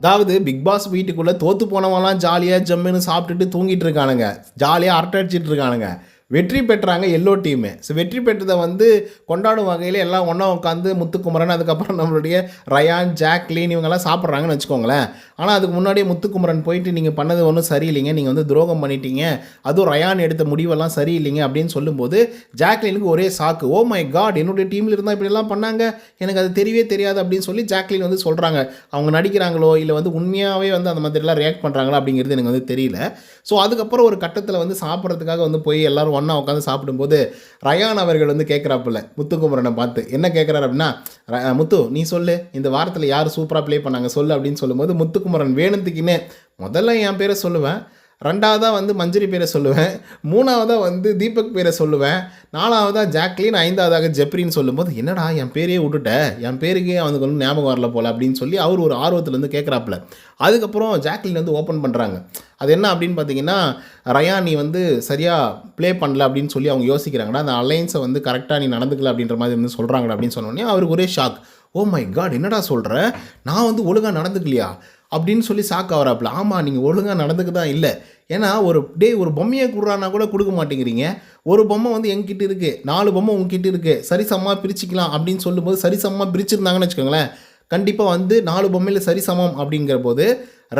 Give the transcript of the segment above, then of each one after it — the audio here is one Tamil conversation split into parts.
அதாவது பிக் பாஸ் வீட்டுக்குள்ளே தோற்று போனவங்களாம் ஜாலியாக ஜம்முன்னு சாப்பிட்டுட்டு தூங்கிட்டு இருக்கானுங்க. ஜாலியாக அரட்டை அடிச்சிட்டு இருக்கானுங்க. வெற்றி பெற்றாங்க எல்லோ டீமு. ஸோ வெற்றி பெற்றதை வந்து கொண்டாடும் வகையில் எல்லாம் ஒன்றா உட்காந்து முத்துக்குமரன் அதுக்கப்புறம் நம்மளுடைய ரயான் ஜாக்லின் இவங்கெல்லாம் சாப்பிட்றாங்கன்னு வச்சுக்கோங்களேன். ஆனால் அதுக்கு முன்னாடியே முத்துக்குமரன் போயிட்டு நீங்கள் பண்ணது ஒன்றும் சரியில்லைங்க நீங்கள் வந்து துரோகம் பண்ணிட்டீங்க அதுவும் ரயான் எடுத்த முடிவெல்லாம் சரியில்லைங்க அப்படின்னு சொல்லும்போது ஜாக்லினுக்கு ஒரே சாக்கு ஓ மை காட் என்னுடைய டீமில் இருந்தால் இப்படிலாம் பண்ணாங்க? எனக்கு அது தெரியவே தெரியாது அப்படின்னு சொல்லி ஜாக்லின் வந்து சொல்கிறாங்க அவங்க நடிக்கிறாங்களோ இல்லை வந்து உண்மையாகவே வந்து அந்த மாதிரிலாம் ரியாக்ட் பண்ணுறாங்களா அப்படிங்கிறது எனக்கு வந்து தெரியல. ஸோ அதுக்கப்புறம் ஒரு கட்டத்தில் வந்து சாப்பிட்றதுக்காக வந்து போய் எல்லாரும் ஒன்றா உட்காந்து சாப்பிடும்போது ரயான் அவர்கள் வந்து கேட்குறாப்புல முத்துக்குமரனை பார்த்து. என்ன கேட்குறாரு அப்படின்னா முத்து நீ சொல்லு. இந்த வாரத்தில் யார் சூப்பராக ப்ளே பண்ணாங்க? சொல்லு அப்படின்னு சொல்லும்போது முத்துக்குமரன் வேணுத்துக்குன்னே முதல்ல என் பேரை சொல்லுவேன் ரெண்டாவதாக வந்து மஞ்சரி பேரை சொல்லுவேன். மூணாவதாக வந்து தீபக் பேரை சொல்லுவேன். நாலாவதாக ஜாக்லின் ஐந்தாவதாக ஜெப்ரின்னு சொல்லும்போது என்னடா என் பேரையே விட்டுட்ட? என் பேருக்கே அவனுக்கு வந்து ஞாபகம் வரல போல் அப்படின்னு சொல்லி அவர் ஒரு ஆர்வத்துலேருந்து கேட்குறாப்புல அதுக்கப்புறம் ஜாக்லின் வந்து ஓப்பன் பண்ணுறாங்க அது என்ன அப்படின்னு பார்த்தீங்கன்னா ரயான் நீ வந்து சரியாக ப்ளே பண்ணல அப்படின்னு சொல்லி அவங்க யோசிக்கிறாங்கடா. அந்த அலைன்ஸை வந்து கரெக்டாக நீ நடந்துக்கல அப்படின்ற மாதிரி வந்து சொல்கிறாங்கடா அப்படின்னு சொன்னோடனே அவருக்கு ஒரே ஷாக். ஓ மை காட் என்னடா சொல்கிற நான் வந்து ஒழுங்காக நடந்துக்கலையா? அப்படின்னு சொல்லி ஷாக் ஆகிறாப்புல. ஆமாம் நீங்கள் ஒழுங்காக நடந்துக்கு தான் இல்லை. ஏன்னா ஒரு டே ஒரு பொம்மையை கொடுறானா கூட கொடுக்க மாட்டேங்கிறீங்க. ஒரு பொம்மை வந்து எங்கிட்ட இருக்குது நாலு பொம்மை உங்ககிட்ட இருக்குது சரிசமமாக பிரிச்சுக்கலாம் அப்படின்னு சொல்லும்போது சரிசமமாக பிரிச்சிருந்தாங்கன்னு வச்சுக்கோங்களேன். கண்டிப்பாக வந்து நாலு பொம்மையில் சரிசமம் அப்படிங்கிற போது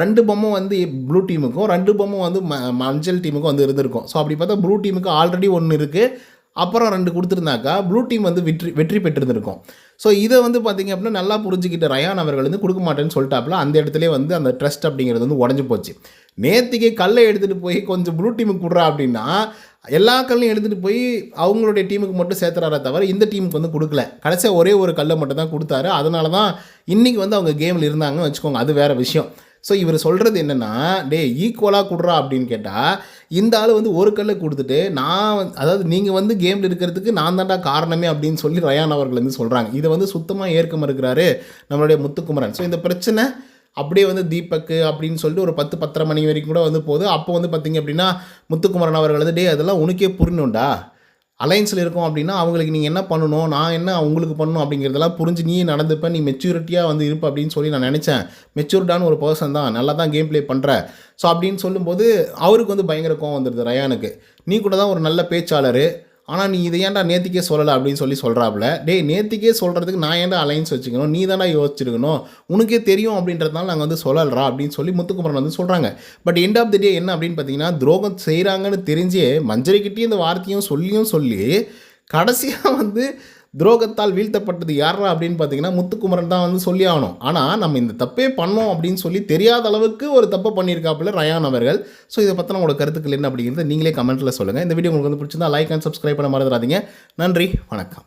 ரெண்டு பொம்மை வந்து ப்ளூ டீமுக்கும் ரெண்டு பொம்மை வந்து ம மஞ்சள் டீமுக்கும் வந்து இருந்திருக்கும். ஸோ அப்படி பார்த்தா ப்ளூ டீமுக்கு ஆல்ரெடி ஒன்று இருக்குது அப்புறம் ரெண்டு கொடுத்துருந்தாக்கா ப்ளூ டீம் வந்து வெற்றி வெற்றி பெற்றிருந்திருக்கும். ஸோ இதை வந்து பார்த்தீங்க அப்படின்னா நல்லா புரிஞ்சுக்கிட்ட ரயான் அவர்கள் வந்து கொடுக்க மாட்டேன்னு சொல்லிட்டாப்புல அந்த இடத்துல வந்து அந்த ட்ரஸ்ட் அப்படிங்கிறது வந்து உடஞ்சி போச்சு. நேத்திக்கு கல்லை எடுத்துகிட்டு போய் கொஞ்சம் ப்ளூ டீமுக்கு கொடுறா அப்படின்னா எல்லா கல்லையும் எடுத்துகிட்டு போய் அவங்களுடைய டீமுக்கு மட்டும் சேர்த்துறாரே தவிர இந்த டீமுக்கு வந்து கொடுக்கல. கடைசியாக ஒரே ஒரு கல்லை மட்டும் தான் கொடுத்தாரு. அதனால தான் இன்றைக்கி வந்து அவங்க கேமில் இருந்தாங்கன்னு வச்சுக்கோங்க அது வேறு விஷயம். ஸோ இவர் சொல்கிறது என்னென்னா டே ஈக்குவலாக கொடுறா அப்படின்னு கேட்டால் இந்த ஆள் வந்து ஒரு கல்லை கொடுத்துட்டு நான் அதாவது நீங்கள் வந்து கேமில் இருக்கிறதுக்கு நான் தாண்டா காரணமே அப்படின்னு சொல்லி ரயான் அவர்கள் வந்து சொல்கிறாங்க இதை வந்து சுத்தமாக ஏற்க மறுக்கிறாரு நம்மளுடைய முத்துக்குமரன். ஸோ இந்த பிரச்சனை அப்படியே வந்து தீபக்கு அப்படின்னு சொல்லிட்டு ஒரு பத்து பத்தரை மணி வரைக்கும் கூட வந்து போகுது. அப்போ வந்து பார்த்தீங்க அப்படின்னா முத்துக்குமரன் அவர்கள் வந்து டே அதெல்லாம் உனக்கே புரியணும்டா. அலைன்ஸில் இருக்கோம் அப்படின்னா அவங்களுக்கு நீங்கள் என்ன பண்ணணும் நான் என்ன அவங்களுக்கு பண்ணணும் அப்படிங்கிறதெல்லாம் புரிஞ்சு நீ நடந்துப்ப நீ மெச்சூரிட்டியாக வந்து இருப்ப அப்படின்னு சொல்லி நான் நினச்சேன். மெச்சூர்டான ஒரு பர்சன் தான். நல்லா தான் கேம் ப்ளே பண்ணுற ஸோ அப்படின்னு சொல்லும்போது அவருக்கு வந்து பயங்கர கோவம் வந்துடுது ரயானுக்கு நீ கூட தான் ஒரு நல்ல பேச்சாளர். ஆனால் நீ இதை ஏன்டா நேத்திக்கே சொல்லலை அப்படின்னு சொல்லி சொல்கிறாப்புல டே நேத்திக்கே சொல்கிறதுக்கு நான் ஏன்டா அலைன்ஸ் வச்சுக்கணும்? நீ தானே யோசிச்சிருக்கணும். உனக்கே தெரியும் அப்படின்றதுனால நாங்கள் வந்து சொல்லலரா அப்படின்னு சொல்லி முத்துக்குமரன் வந்து சொல்கிறாங்க but end of the day என்ன அப்படின்னு பார்த்தீங்கன்னா துரோகம் செய்கிறாங்கன்னு தெரிஞ்சே மஞ்சரிக்கிட்டே இந்த வார்த்தையும் சொல்லியும் சொல்லி கடைசியாக வந்து துரோகத்தால் வீழ்த்தப்பட்டது யாரா அப்படின்னு பார்த்தீங்கன்னா முத்துக்குமரன் தான் வந்து சொல்லி ஆகணும். ஆனால் நம்ம இந்த தப்பே பண்ணோம் அப்படின்னு சொல்லி தெரியாத அளவுக்கு ஒரு தப்பை பண்ணியிருக்காப்புல ரயான் அவர்கள். ஸோ இதை பற்றின உங்களோட கருத்துக்கள் என்ன அப்படிங்கிறது நீங்களே கமெண்ட்டில் சொல்லுங்கள் இந்த வீடியோ உங்களுக்கு வந்து பிடிச்சிருந்தா லைக் அண்ட் சப்ஸ்கிரைப் பண்ண மறந்துடாதீங்க. நன்றி வணக்கம்.